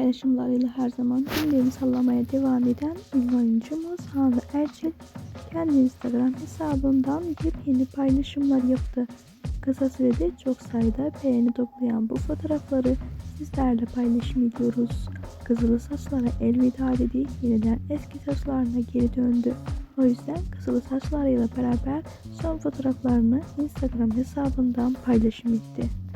paylaşımlarıyla her zaman gündemi sallamaya devam eden ünlü oyuncumuz Hande Erçel kendi Instagram hesabından yepyeni paylaşımlar yaptı. Kısa sürede çok sayıda beğeni toplayan bu fotoğrafları sizlerle paylaşım ediyoruz. Kızılı saçlara elveda dedi, yeniden eski saçlarına geri döndü. O yüzden kızılı saçlarıyla beraber son fotoğraflarını Instagram hesabından paylaşım etti.